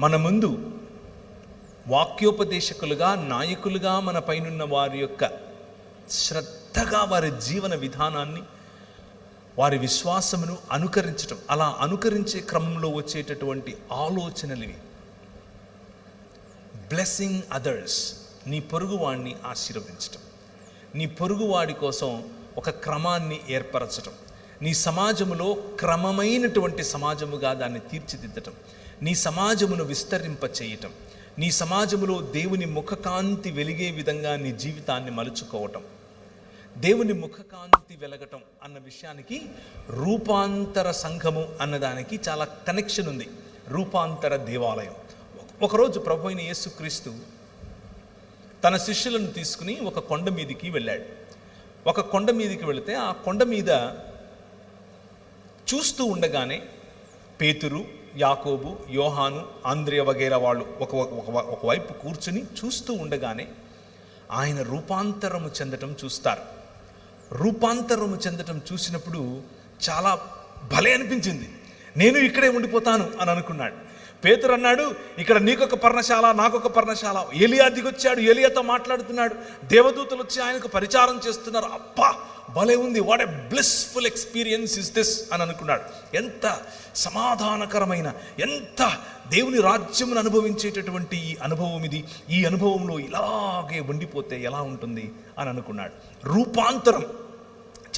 మన ముందు వాక్యోపదేశకులుగా నాయకులుగా మన పైనున్న వారి యొక్క శ్రద్ధగా వారి జీవన విధానాన్ని వారి విశ్వాసమును అనుకరించటం అలా అనుకరించే క్రమంలో వచ్చేటటువంటి ఆలోచనలివి. బ్లెస్సింగ్ అదర్స్ నీ పొరుగువాడిని ఆశీర్వదించటం. నీ పొరుగువాడి కోసం ఒక క్రమాన్ని ఏర్పరచటం. నీ సమాజములో క్రమమైనటువంటి సమాజముగా దాన్ని తీర్చిదిద్దటం. నీ సమాజమును విస్తరింప చేయటం నీ సమాజములో దేవుని ముఖకాంతి వెలిగే విధంగా నీ జీవితాన్ని మలుచుకోవటం. దేవుని ముఖకాంతి వెలగటం అన్న విషయానికి రూపాంతర సంఘము అన్నదానికి చాలా కనెక్షన్ ఉంది. రూపాంతర దేవాలయం. ఒకరోజు ప్రభు అయిన యేసుక్రీస్తు తన శిష్యులను తీసుకుని ఒక కొండ మీదికి వెళ్ళాడు. ఒక కొండ మీదికి వెళితే ఆ కొండ మీద చూస్తూ ఉండగానే పేతురు యాకోబు యోహాను ఆంద్రియ వగేరా వాళ్ళు ఒక ఒక- ఒకవైపు కూర్చుని చూస్తూ ఉండగానే ఆయన రూపాంతరము చెందటం చూస్తారు. రూపాంతరము చెందటం చూసినప్పుడు చాలా భలే అనిపించింది. నేను ఇక్కడే ఉండిపోతాను అని అనుకున్నాడు. పేతురు అన్నాడు ఇక్కడ నీకొక పర్ణశాల నాకొక పర్ణశాల. ఏలియా దిగొచ్చాడు ఏలియాతో మాట్లాడుతున్నాడు. దేవదూతలు వచ్చి ఆయనకు పరిచారం చేస్తున్నారు. అప్పా భలే ఉంది what a blissful experience is this అని అనుకున్నాడు. ఎంత సమాధానకరమైన ఎంత దేవుని రాజ్యమును అనుభవించేటటువంటి ఈ అనుభవం ఇది. ఈ అనుభవంలో ఇలాగే ఉండిపోతే ఎలా ఉంటుంది అని అనుకున్నాడు. రూపాంతరం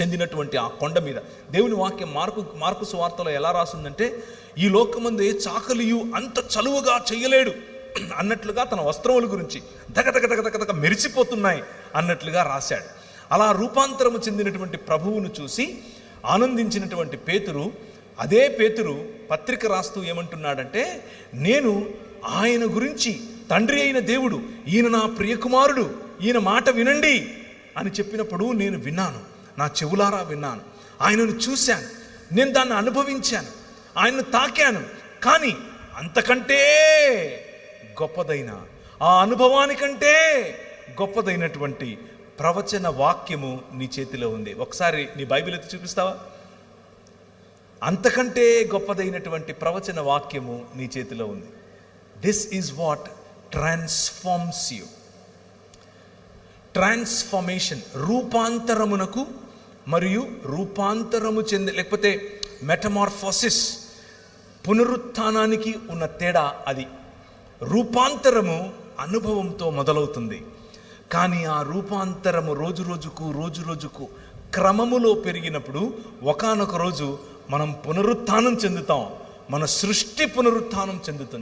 చెందినటువంటి ఆ కొండ మీద. దేవుని వాక్యం మార్కు మార్కు సువార్తలో ఎలా రాసిందంటే ఈ లోకమందు చాకలియు అంత చలువగా చేయలేడు అన్నట్లుగా తన వస్త్రముల గురించి దగ దగ దగ దగ దగ మెరిసిపోతున్నాయి అన్నట్లుగా రాశాడు. అలా రూపాంతరము చెందినటువంటి ప్రభువును చూసి ఆనందించినటువంటి పేతురు అదే పేతురు పత్రిక రాస్తూ ఏమంటున్నాడంటే నేను ఆయన గురించి తండ్రి అయిన దేవుడు ఈయన నా ప్రియకుమారుడు ఈయన మాట వినండి అని చెప్పినప్పుడు నేను విన్నాను నా చెవులారా విన్నాను. ఆయనను చూశాను నేను దాన్ని అనుభవించాను ఆయన్ను తాకాను. కానీ అంతకంటే గొప్పదైన ఆ అనుభవానికంటే గొప్పదైనటువంటి ప్రవచన వాక్యము నీ చేతిలో ఉంది. ఒకసారి నీ బైబిల్ ఎత్తి చూపిస్తావా? అంతకంటే గొప్పదైనటువంటి ప్రవచన వాక్యము నీ చేతిలో ఉంది. This is what transforms you transformation రూపాంతరమునకు మరియు రూపాంతరము చెంది లేకపోతే మెటమార్ఫోసిస్ పునరుత్నానికి ఉన్న తేడా అది. రూపాంతరము అనుభవంతో మొదలవుతుంది. కానీ ఆ రూపాంతరము రోజు రోజుకు రోజు రోజుకు క్రమములో పెరిగినప్పుడు ఒకానొక రోజు మనం పునరుత్థానం చెందుతాం. మన సృష్టి పునరుత్థానం చెందుతుంది.